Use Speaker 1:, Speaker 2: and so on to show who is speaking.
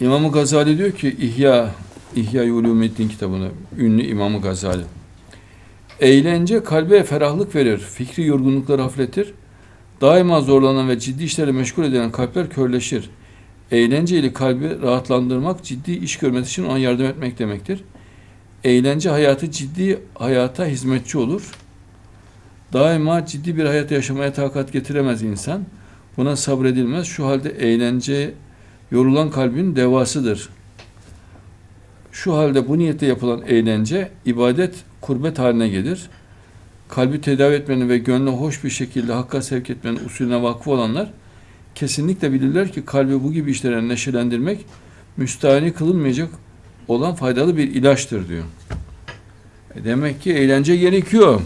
Speaker 1: İmam Gazali diyor ki İhya İhya Ulumuddin kitabında ünlü İmam Gazali. Eğlence kalbe ferahlık verir, fikri yorgunlukları hafifletir. Daima zorlanan ve ciddi işlerle meşgul edilen kalpler körleşir. Eğlence ile kalbi rahatlandırmak, ciddi iş görmesi için ona yardım etmek demektir. Eğlence hayatı ciddi hayata hizmetçi olur. Daima ciddi bir hayat yaşamaya takat getiremez insan. Buna sabredilmez. Şu halde eğlence yorulan kalbin devasıdır. Şu halde bu niyette yapılan eğlence ibadet kurbet haline gelir. Kalbi tedavi etmenin ve gönlü hoş bir şekilde hakka sevk etmenin usulüne vakıf olanlar kesinlikle bilirler ki kalbi bu gibi işlere neşelendirmek müstahane kılınmayacak olan faydalı bir ilaçtır diyor. E demek ki eğlence gerekiyor.